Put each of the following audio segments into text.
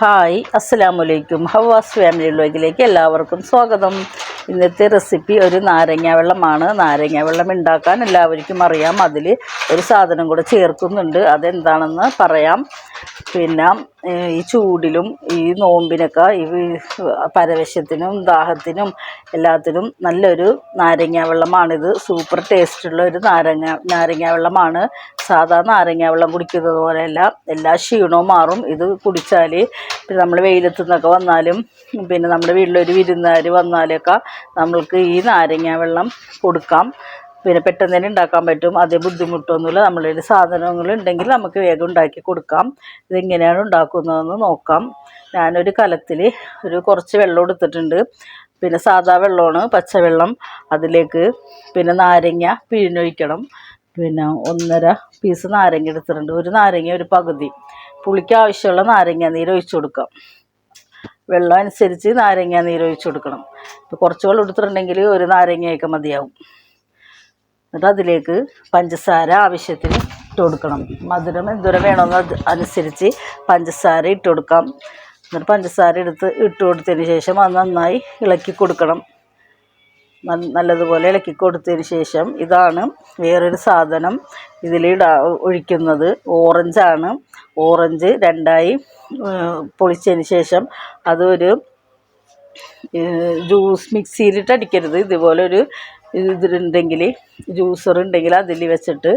Hi അസ്സലാമലൈക്കും ഹവാസ് family വ്ലോഗിലേക്ക് എല്ലാവർക്കും സ്വാഗതം. ഇന്നത്തെ റെസിപ്പി ഒരു നാരങ്ങ വെള്ളമാണ്. നാരങ്ങ വെള്ളം ഉണ്ടാക്കാൻ എല്ലാവർക്കും അറിയാം. അതിൽ ഒരു സാധനം കൂടെ ചേർക്കുന്നുണ്ട്. അതെന്താണെന്ന് പറയാം. പിന്നെ ഈ ചൂടിലും ഈ നോമ്പിനൊക്കെ ഈ പരവശത്തിനും ദാഹത്തിനും എല്ലാത്തിനും നല്ലൊരു നാരങ്ങ വെള്ളമാണിത്. സൂപ്പർ ടേസ്റ്റുള്ള ഒരു നാരങ്ങ നാരങ്ങ വെള്ളമാണ്. സാധാ നാരങ്ങ വെള്ളം കുടിക്കുന്നത് പോലെയല്ല. എല്ലാ ക്ഷീണവും മാറും. ഇത് കുടിച്ചാൽ പിന്നെ നമ്മൾ വെയിലത്തു നിന്നൊക്കെ വന്നാലും പിന്നെ നമ്മുടെ വീട്ടിലൊരു വിരുന്നുകാർ വന്നാലൊക്കെ നമ്മൾക്ക് ഈ നാരങ്ങ വെള്ളം കൊടുക്കാം. പിന്നെ പെട്ടെന്ന് തന്നെ ഉണ്ടാക്കാൻ പറ്റും. അത് ബുദ്ധിമുട്ടൊന്നുമില്ല. നമ്മളിൽ സാധനങ്ങൾ ഉണ്ടെങ്കിൽ നമുക്ക് വേഗം ഉണ്ടാക്കി കൊടുക്കാം. ഇതെങ്ങനെയാണ് ഉണ്ടാക്കുന്നതെന്ന് നോക്കാം. ഞാനൊരു കലത്തിൽ ഒരു കുറച്ച് വെള്ളം എടുത്തിട്ടുണ്ട്. പിന്നെ സാദാ വെള്ളമാണ് പച്ചവെള്ളം. അതിലേക്ക് പിന്നെ നാരങ്ങ പിഴിഞ്ഞൊഴിക്കണം പിന്നെ ഒന്നര പീസ് നാരങ്ങ എടുത്തിട്ടുണ്ട്. ഒരു നാരങ്ങ ഒരു പകുതി. പുളിക്ക് ആവശ്യമുള്ള നാരങ്ങ നീര് ഒഴിച്ചു കൊടുക്കാം. വെള്ളം അനുസരിച്ച് നാരങ്ങ നീര് ഒഴിച്ചു കൊടുക്കണം. ഇപ്പോൾ കുറച്ച് വെള്ളം എടുത്തിട്ടുണ്ടെങ്കിൽ ഒരു നാരങ്ങയൊക്കെ മതിയാവും. എന്നിട്ട് അതിലേക്ക് പഞ്ചസാര ആവശ്യത്തിന് ഇട്ട് കൊടുക്കണം. മധുരം എന്തോരം വേണമെന്ന് അനുസരിച്ച് പഞ്ചസാര ഇട്ട് കൊടുക്കാം. എന്നിട്ട് പഞ്ചസാര എടുത്ത് ഇട്ട് കൊടുത്തതിന് ശേഷം അത് നന്നായി ഇളക്കി കൊടുക്കണം. നല്ലതുപോലെ ഇളക്കി കൊടുത്തതിന് ശേഷം ഇതാണ് വേറൊരു സാധനം ഇതിലിടാ ഒഴിക്കുന്നത്. ഓറഞ്ചാണ്. ഓറഞ്ച് രണ്ടായി പൊളിച്ചതിന് ശേഷം അതൊരു ജ്യൂസ് മിക്സിയിലിട്ട് അടിക്കരുത്. ഇതുപോലെ ഒരു ഇതിലുണ്ടെങ്കിൽ ജ്യൂസർ ഉണ്ടെങ്കിൽ അതിൽ വെച്ചിട്ട്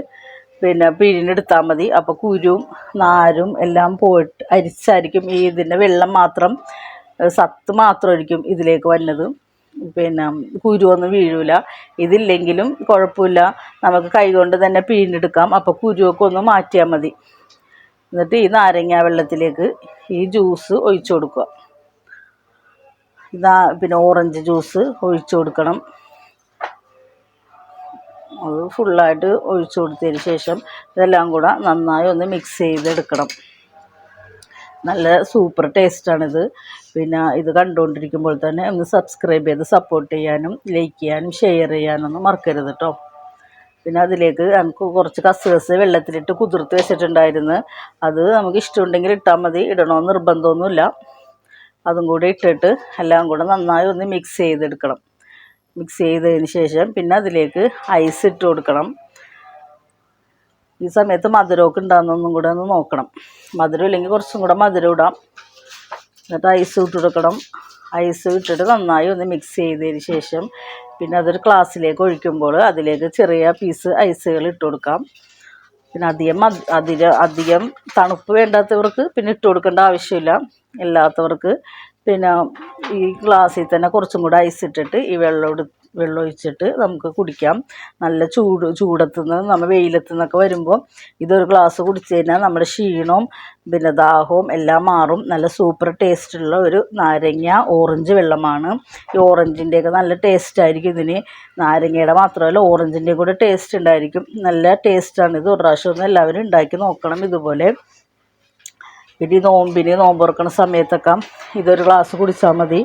പിന്നെ പിഴിഞ്ഞെടുത്താൽ മതി. അപ്പോൾ കുരും നാരും എല്ലാം പോയിട്ട് അരിച്ചായിരിക്കും. ഈ ഇതിന്റെ വെള്ളം മാത്രം സത്ത് മാത്രമായിരിക്കും ഇതിലേക്ക് വന്നത് പിന്നെ കുരുവൊന്നും വീഴൂല. ഇതില്ലെങ്കിലും കുഴപ്പമില്ല. നമുക്ക് കൈകൊണ്ട് തന്നെ പിഴിഞ്ഞെടുക്കാം. അപ്പോൾ കുരുവൊക്കെ ഒന്ന് മാറ്റിയാൽ മതി. എന്നിട്ട് ഈ നാരങ്ങ വെള്ളത്തിലേക്ക് ഈ ജ്യൂസ് ഒഴിച്ചു കൊടുക്കുക. ഇതാ പിന്നെ ഓറഞ്ച് ജ്യൂസ് ഒഴിച്ചു കൊടുക്കണം. അത് ഫുള്ളായിട്ട് ഒഴിച്ചു കൊടുത്തതിന് ശേഷം ഇതെല്ലാം കൂടെ നന്നായി ഒന്ന് മിക്സ് ചെയ്തെടുക്കണം. നല്ല സൂപ്പർ ടേസ്റ്റാണിത് പിന്നെ ഇത് കണ്ടുകൊണ്ടിരിക്കുമ്പോൾ തന്നെ ഒന്ന് സബ്സ്ക്രൈബ് ചെയ്ത് സപ്പോർട്ട് ചെയ്യാനും ലൈക്ക് ചെയ്യാനും ഷെയർ ചെയ്യാനൊന്നും മറക്കരുത് കേട്ടോ പിന്നെ അതിലേക്ക് നമുക്ക് കുറച്ച് കസുകസ് വെള്ളത്തിലിട്ട് കുതിർത്ത് വെച്ചിട്ടുണ്ടായിരുന്നു. അത് നമുക്ക് ഇഷ്ടമുണ്ടെങ്കിൽ ഇട്ടാൽ മതി. ഇടണമെന്ന് നിർബന്ധമൊന്നുമില്ല. അതും കൂടി ഇട്ടിട്ട് എല്ലാം കൂടെ നന്നായി ഒന്ന് മിക്സ് ചെയ്തെടുക്കണം. മിക്സ് ചെയ്തതിന് ശേഷം പിന്നെ അതിലേക്ക് ഐസ് ഇട്ട് കൊടുക്കണം. ഈ സമയത്ത് മധുരമൊക്കെ ഉണ്ടാകുന്നൊന്നും കൂടെ ഒന്ന് നോക്കണം. മധുരം ഇല്ലെങ്കിൽ കുറച്ചും കൂടെ മധുരം ഇടാം. എന്നിട്ട് ഐസ് ഇട്ട് കൊടുക്കണം. ഐസ് ഇട്ടിട്ട് നന്നായി ഒന്ന് മിക്സ് ചെയ്തതിന് ശേഷം പിന്നെ അതൊരു ഗ്ലാസ്സിലേക്ക് ഒഴിക്കുമ്പോൾ അതിലേക്ക് ചെറിയ പീസ് ഐസുകൾ ഇട്ട് കൊടുക്കാം. പിന്നെ അധികം അധികം അധികം തണുപ്പ് വേണ്ടാത്തവർക്ക് പിന്നെ ഇട്ട് കൊടുക്കേണ്ട ആവശ്യമില്ല ഇല്ലാത്തവർക്ക്. പിന്നെ ഈ ഗ്ലാസ്സിൽ തന്നെ കുറച്ചും കൂടെ ഐസ് ഇട്ടിട്ട് ഈ വെള്ളം എടു വെള്ളം ഒഴിച്ചിട്ട് നമുക്ക് കുടിക്കാം. നല്ല ചൂട് ചൂടത്തു നിന്ന് നമ്മൾ വെയിലത്തു നിന്നൊക്കെ വരുമ്പോൾ ഇതൊരു ഗ്ലാസ് കുടിച്ചു കഴിഞ്ഞാൽ നമ്മുടെ ക്ഷീണവും പിന്നെ ദാഹവും എല്ലാം മാറും. നല്ല സൂപ്പർ ടേസ്റ്റുള്ള ഒരു നാരങ്ങ ഓറഞ്ച് വെള്ളമാണ്. ഈ ഓറഞ്ചിന്റെയൊക്കെ നല്ല ടേസ്റ്റ് ആയിരിക്കും ഇതിന്. നാരങ്ങയുടെ മാത്രമല്ല ഓറഞ്ചിന്റെയും കൂടെ ടേസ്റ്റ് ഉണ്ടായിരിക്കും. നല്ല ടേസ്റ്റാണ് ഇത് ഒരു പ്രാവശ്യം ഒന്ന് എല്ലാവരും ഉണ്ടാക്കി നോക്കണം ഇതുപോലെ. ഈ നോമ്പിന് നോമ്പ് തുറക്കുന്ന സമയത്തൊക്കെ ഇതൊരു ഗ്ലാസ് കുടിച്ചാൽ മതി.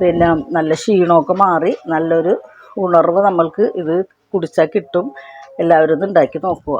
പിന്നെ നല്ല ക്ഷീണമൊക്കെ മാറി നല്ലൊരു ഉണർവ് നമ്മൾക്ക് ഇത് കുടിച്ചാൽ കിട്ടും. എല്ലാവരും ഇത് ഉണ്ടാക്കി നോക്കുക.